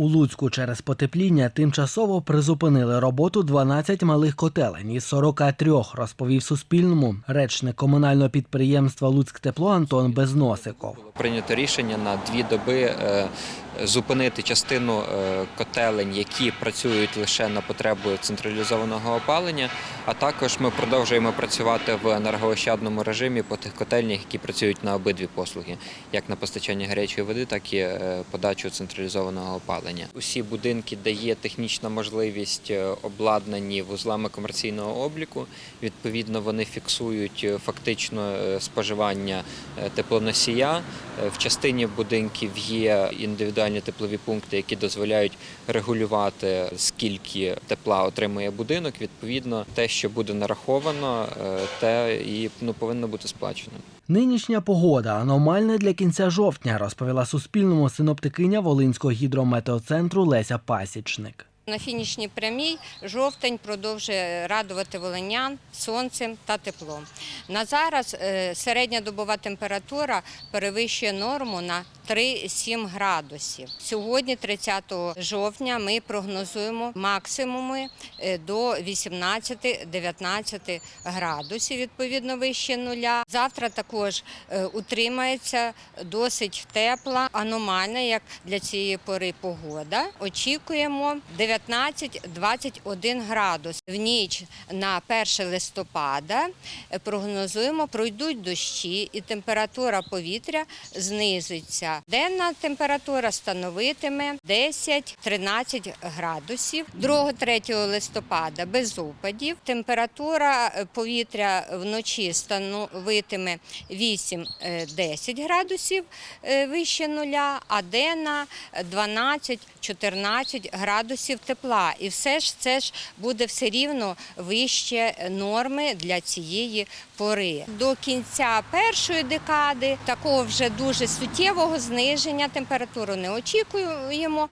У Луцьку через потепління тимчасово призупинили роботу 12 малих котелень із 43, розповів Суспільному речник комунального підприємства Луцьктепло Антон Безносиков. Прийнято рішення на дві доби е, зупинити частину е, котелень, які працюють лише на потребу централізованого опалення. А також ми продовжуємо працювати в енергоощадному режимі по тих котельнях, які працюють на обидві послуги, як на постачання гарячої води, так і е, подачу централізованого опалення. Усі будинки, де є технічна можливість е, обладнані вузлами комерційного обліку. Відповідно, вони фіксують фактично споживання теплоносія. В частині будинків є індивідуальні теплові пункти, які дозволяють регулювати скільки тепла отримує будинок. Відповідно, те, що буде нараховано, е, те і ну повинно бути сплачено. Нинішня погода аномальна для кінця жовтня, розповіла Суспільному синоптикиня Волинського гідрометеоцентру Леся Пасічник. На фінішній прямій жовтень продовжує радувати волинян сонцем та теплом. На зараз е, середня добова температура перевищує норму на 3-7 градусів. Сьогодні, 30 жовтня, ми прогнозуємо максимуми е, до 18-19 градусів, відповідно вище нуля. Завтра також е, утримається досить тепла, аномальна, як для цієї пори погода. Очікуємо 19-21 градус. В ніч на 1 листопада е, прогнозуємо, пройдуть дощі і температура повітря знизиться. Денна температура становитиме 10-13 градусів. 2-3 листопада без опадів. Температура е, повітря вночі становитиме 8-10 градусів е, вище нуля, а денна 12-14 градусів тепла. І все ж це ж буде все рівно вище норми для цієї пори. До кінця першої декади такого вже дуже суттєвого зниження температури не очікуємо.